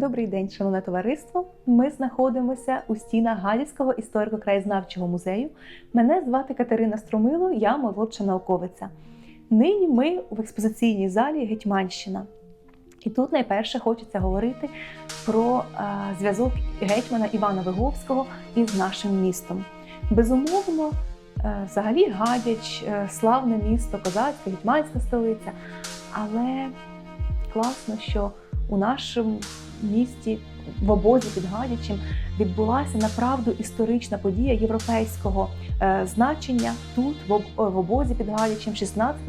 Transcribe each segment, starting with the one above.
Добрий день, шановне товариство. Ми знаходимося у стінах Галівського історико-краєзнавчого музею. Мене звати Катерина Струмило, я молодша науковиця. Нині ми в експозиційній залі Гетьманщина. І тут найперше хочеться говорити про зв'язок гетьмана Івана Виговського із нашим містом. Безумовно, взагалі Гадяч, е, славне місто, козацьке, гетьманська столиця. Але класно, що у нашому місті в обозі під Гадячем відбулася направду історична подія європейського е, значення тут, в, об- в обозі під Гадячем, 16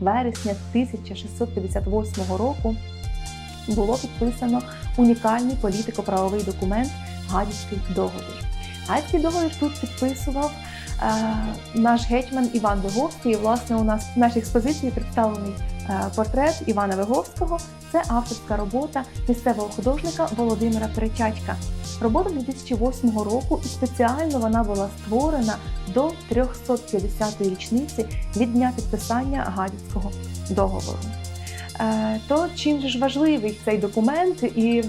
вересня 1658 року. Було підписано унікальний політико-правовий документ Гадяцький договір. Гадяцький договір тут підписував наш гетьман Іван Виговський. Власне, у нас в нашій експозиції представлений е, портрет Івана Виговського. Це авторська робота місцевого художника Володимира Перетятька. Робота 2008 року, і спеціально вона була створена до 350-ї річниці від дня підписання Гадяцького договору. Е, То чим же ж важливий цей документ, і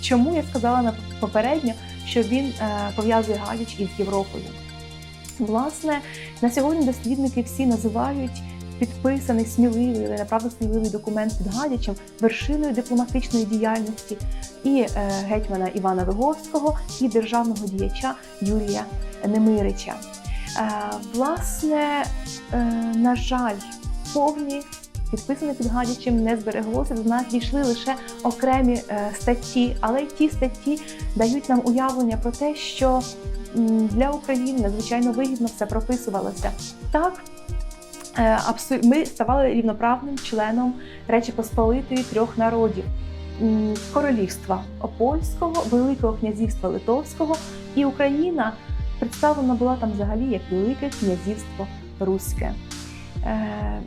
чому я сказала попередньо, що він е, пов'язує Гадяч із Європою? Власне, на сьогодні дослідники всі називають підписаний сміливий, але направду сміливий документ під Гадячем вершиною дипломатичної діяльності і е, гетьмана Івана Виговського, і державного діяча Юрія Немирича. Е, власне, е, на жаль, повні підписане під Гадячем не збереглося. До нас дійшли лише окремі статті, але ті статті дають нам уявлення про те, що для України надзвичайно вигідно все прописувалося. Так, е, ми ставали рівноправним членом Речі Посполитої трьох народів. Королівства Польського, Великого князівства Литовського і Україна представлена була там взагалі як Велике князівство Руське. Е,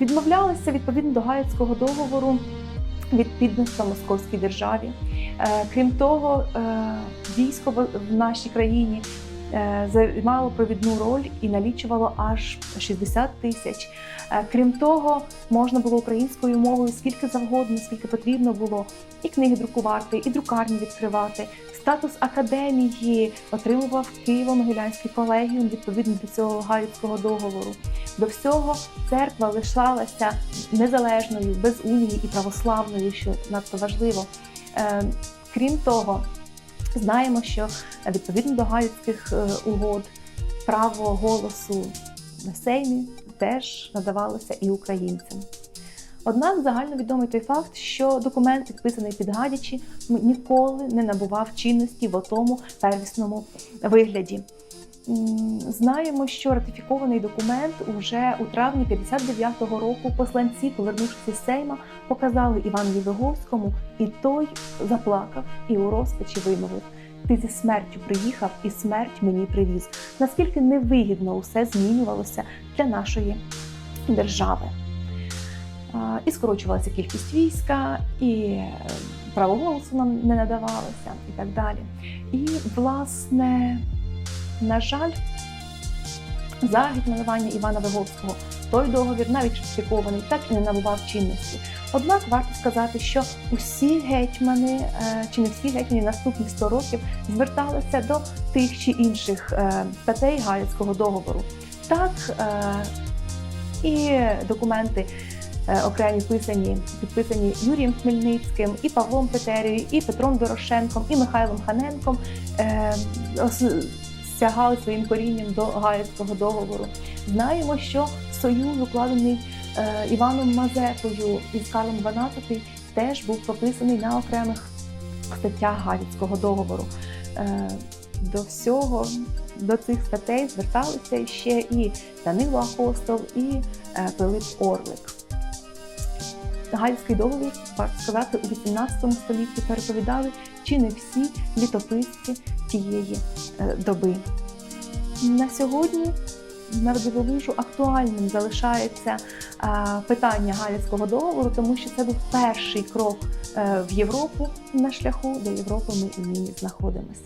відмовлялися відповідно до Гаїцького договору від підданства Московській державі. Е, Крім того, е, військо в нашій країні е, займало провідну роль і налічувало аж 60 тисяч. Крім того, можна було українською мовою скільки завгодно, скільки потрібно було, і книги друкувати, і друкарні відкривати. Статус академії отримував Києво-Могилянський колегіум відповідно до цього Гаїцького договору. До всього церква лишалася незалежною, без унії і православною, що надто важливо. Е, Крім того, знаємо, що відповідно до Гаїцьких е, угод право голосу на Сеймі теж надавалося і українцям. Однак загальновідомий той факт, що документ, підписаний під Гадячі, ніколи не набував чинності в отому первісному вигляді. Знаємо, що ратифікований документ уже у травні 59-го року посланці, повернувшись із Сейма, показали Іванові Виговському, і той заплакав і у розпачі вимовив: Ти зі смертю приїхав, і смерть мені привіз. Наскільки невигідно усе змінювалося для нашої держави. І скорочувалася кількість війська, і е, право голосу нам не надавалося, і так далі. І, власне, на жаль, за гетьманування Івана Виговського той договір, навіть ратифікований, так і не набував чинності. Однак варто сказати, що усі гетьмани, е, чи не всі гетьмани наступні 100 років зверталися до тих чи інших е, статей Галицького договору. Так е, і документи окремі писані, підписані Юрієм Хмельницьким, і Павлом Петерією, і Петром Дорошенком, і Михайлом Ханенком сягали своїм корінням до Гаїцького договору. Знаємо, що союз, укладений е, Іваном Мазепою із Карлом XII, теж був прописаний на окремих статтях Галицького договору. Е, До всього, до цих статей зверталися ще і Данило Апостол, і е, Пилип Орлик. Гальський договір, варто сказати, у 18 столітті переповідали чи не всі літописці тієї е, доби. На сьогодні на дивовижу актуальним залишається е, питання Галицького договору, тому що це був перший крок е, в Європу на шляху до Європи. Ми і нині знаходимося.